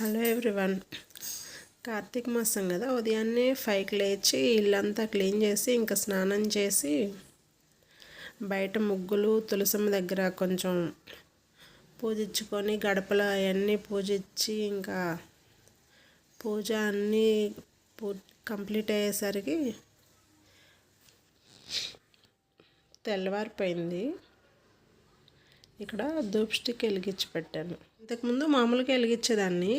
Hello everyone. Karthika మాసం కదా ఉదయాన్నే ఫైవ్కి లేచి ఇల్లంతా క్లీన్ చేసి ఇంకా స్నానం చేసి బయట ముగ్గులు తులసమ్మ దగ్గర కొంచెం పూజించుకొని గడపలు అవన్నీ పూజించి ఇంకా పూజ అన్నీ పూ కంప్లీట్ అయ్యేసరికి తెల్లవారిపోయింది. ఇక్కడ ధూప్ స్టిక్ వెలిగించి పెట్టాను. ఇంతకుముందు మామూలుగా వెలిగించేదాన్ని.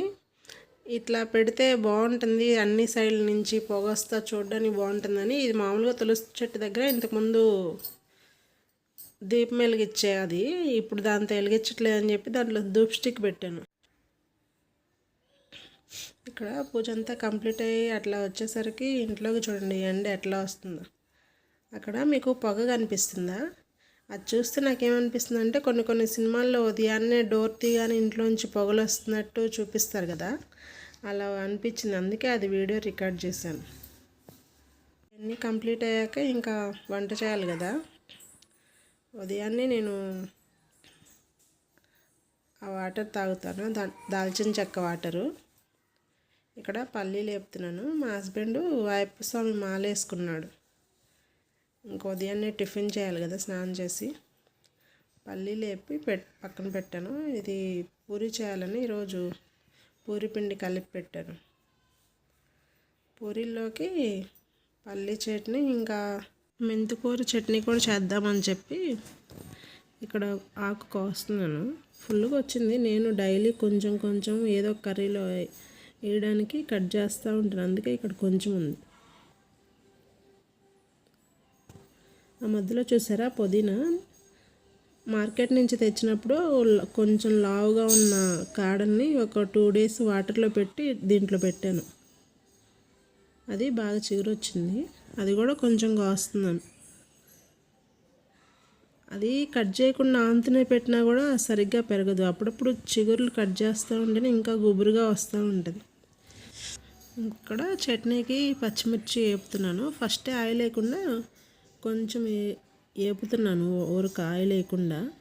ఇట్లా పెడితే బాగుంటుంది అన్ని సైడ్ల నుంచి పొగ వస్తా చూడడానికి బాగుంటుందని ఇది మామూలుగా తులసి చెట్టు దగ్గర ఇంతకుముందు దీపం వెలిగించే అది. ఇప్పుడు దాంతో వెలిగించట్లేదని చెప్పి దాంట్లో ధూప్ స్టిక్ పెట్టాను. ఇక్కడ పూజ అంతా కంప్లీట్ అయ్యి అట్లా వచ్చేసరికి ఇంట్లోకి చూడండి ఎండ ఎట్లా వస్తుందో. అక్కడ మీకు పొగ కనిపిస్తుందా? అది చూస్తే నాకేమనిపిస్తుంది అంటే కొన్ని కొన్ని సినిమాల్లో ఉదయాన్నే డోర్ తీగానే ఇంట్లోంచి పొగలు వస్తున్నట్టు చూపిస్తారు కదా. అలా అనిపించింది. అందుకే అది వీడియో రికార్డ్ చేశాను. అన్నీ కంప్లీట్ అయ్యాక ఇంకా వంట చేయాలి కదా. ఉదయాన్నే నేను ఆ వాటర్ తాగుతాను. దా దాల్చిన చెక్క వాటరు. ఇక్కడ పల్లీలు లేపుతున్నాను. మా హస్బెండ్ వాయప్ప స్వామి మాల వేసుకున్నాడు ఇంక ఉదయాన్నే టిఫిన్ చేయాలి కదా స్నానం చేసి. పల్లీలు లేపి పెట్ పక్కన పెట్టాను. ఇది పూరి చేయాలని ఈరోజు పూరి పిండి కలిపి పెట్టాను. పూరీల్లోకి పల్లీ చట్నీ ఇంకా మెంతికూర చట్నీ కూడా చేద్దామని చెప్పి ఇక్కడ ఆకు కోస్తున్నాను ఫుల్గా వచ్చింది. నేను డైలీ కొంచెం కొంచెం ఏదో కర్రీలో వేయడానికి కట్ చేస్తూ ఉంటాను. అందుకే ఇక్కడ కొంచెం ఉంది. ఆ మధ్యలో చూసారా పుదీనా? మార్కెట్ నుంచి తెచ్చినప్పుడు కొంచెం లావుగా ఉన్న కాడల్ని ఒక టూ డేస్ వాటర్లో పెట్టి దీంట్లో పెట్టాను. అది బాగా చిగురొచ్చింది. అది కూడా కొంచెం కాస్తున్నాను. అది కట్ చేయకుండా ఆంతనే పెట్టినా కూడా సరిగ్గా పెరగదు. అప్పుడప్పుడు చిగురులు కట్ చేస్తూ ఉంటేనే ఇంకా గుబురుగా వస్తూ ఉంటుంది. ఇక్కడ చట్నీకి పచ్చిమిర్చి వేపుతున్నాను. ఫస్టే ఆయిల్ లేకుండా కొంచెం వేపుతున్నాను ఊరక ఆయిల్ వేయకుండా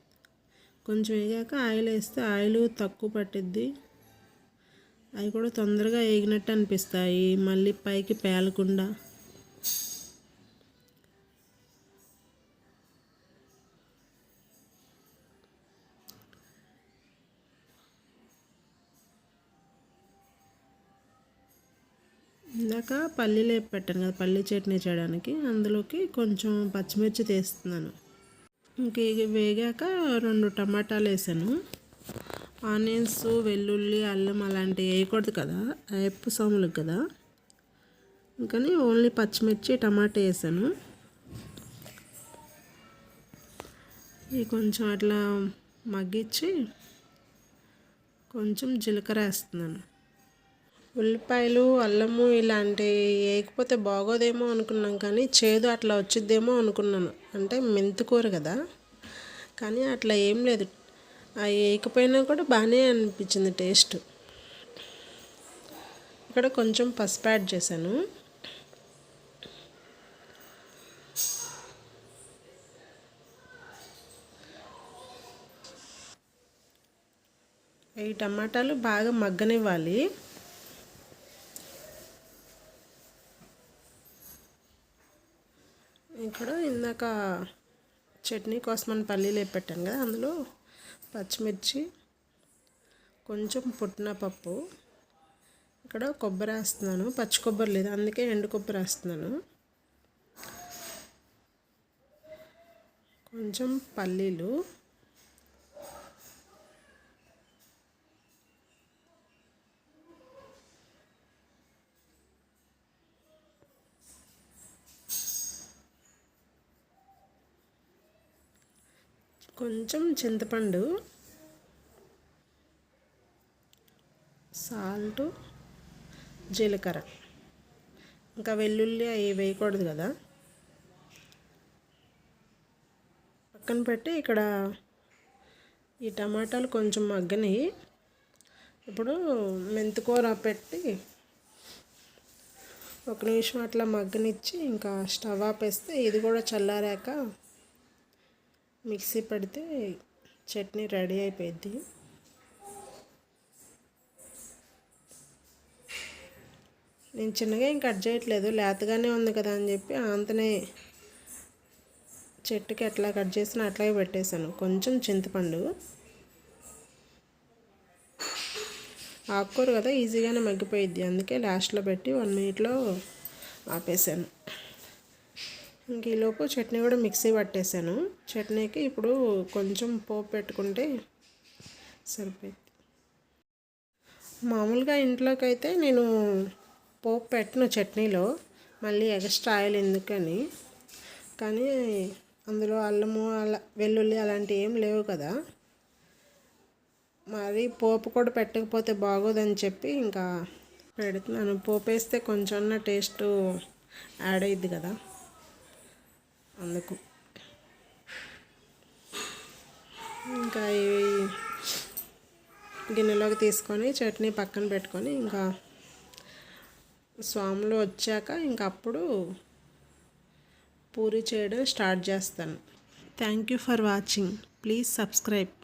కొంచెం వేగాక ఆయిల్ వేస్తే ఆయిల్ తక్కువ పట్టిద్ది. అవి కూడా తొందరగా వేగినట్టు అనిపిస్తాయి. మళ్ళీ పైకి పేలకుండా. ఇందాక పల్లీలు పెట్టాను కదా పల్లీ చట్నీ చేయడానికి. అందులోకి కొంచెం పచ్చిమిర్చి తీస్తున్నాను. ఇంక వేగాక రెండు టమాటాలు వేసాను. ఆనియన్స్ వెల్లుల్లి అల్లం అలాంటివి వేయకూడదు కదా ఎప్పు సోములకు కదా. ఇంకని ఓన్లీ పచ్చిమిర్చి టమాటా వేసాను. ఇవి కొంచెం అట్లా మగ్గించి కొంచెం జీలకర్ర వేస్తున్నాను. ఉల్లిపాయలు అల్లము ఇలాంటివి వేయకపోతే బాగోదేమో అనుకున్నాం కానీ చేదు అట్లా వచ్చిద్దేమో అనుకున్నాను. అంటే మెంతికూర కదా. కానీ అట్లా ఏం లేదు. అవి వేయకపోయినా కూడా బాగానే అనిపించింది టేస్ట్. ఇక్కడ కొంచెం పసుపు యాడ్ చేశాను. ఈ టమాటాలు బాగా మగ్గనివ్వాలి. ఇక్కడ ఇందాక చట్నీ కోసం మనం పల్లీలు పెట్టాను కదా అందులో పచ్చిమిర్చి కొంచెం పుట్టిన పప్పు ఇక్కడ కొబ్బరి వేస్తున్నాను. పచ్చి కొబ్బరి లేదు అందుకే ఎండు కొబ్బరి వేస్తున్నాను. కొంచెం పల్లీలు కొంచెం చింతపండు సాల్ట్ జీలకర్ర. ఇంకా వెల్లుల్లి అవి వేయకూడదు కదా. పక్కన పెట్టి ఇక్కడ ఈ టమాటాలు కొంచెం మగ్గని ఇప్పుడు మెంతికూర పెట్టి ఒక నిమిషం అట్లా మగ్గనిచ్చి ఇంకా స్టవ్ ఆపేస్తే ఇది కూడా చల్లారాక మిక్సీ పడితే చట్నీ రెడీ అయిపోయింది నేను చిన్నగా ఏం కట్ చేయట్లేదు లేతగానే ఉంది కదా అని చెప్పి అంతనే చెట్టుకి ఎట్లా కట్ చేసినా అట్లాగే పెట్టేశాను. కొంచెం చింతపండు ఆకుకూర కదా ఈజీగానే మగ్గిపోయిద్ది. అందుకే లాస్ట్లో పెట్టి వన్ మినిట్లో ఆపేసాను ఇంక ఈలోపు చట్నీ కూడా మిక్సీ పట్టేశాను చట్నీకి ఇప్పుడు కొంచెం పోపు పెట్టుకుంటే సరిపోయింది. మామూలుగా ఇంట్లోకి అయితే నేను పోపు పెట్టను చట్నీలో మళ్ళీ ఎక్స్ట్రా ఆయిల్ ఎందుకని. కానీ అందులో అల్లము అలా వెల్లుల్లి అలాంటివి ఏం లేవు కదా. మరి పోపు కూడా పెట్టకపోతే బాగోదని చెప్పి ఇంకా పెడుతున్నాను. పోపు వేస్తే కొంచెం టేస్ట్ యాడ్ అయ్యిద్ది కదా. అందుకు ఇంకా ఇవి గిన్నెలోకి తీసుకొని చట్నీ పక్కన పెట్టుకొని ఇంకా స్వాములు వచ్చాక ఇంక అప్పుడు పూరి చేయడం స్టార్ట్ చేస్తాను. Thank you for watching please subscribe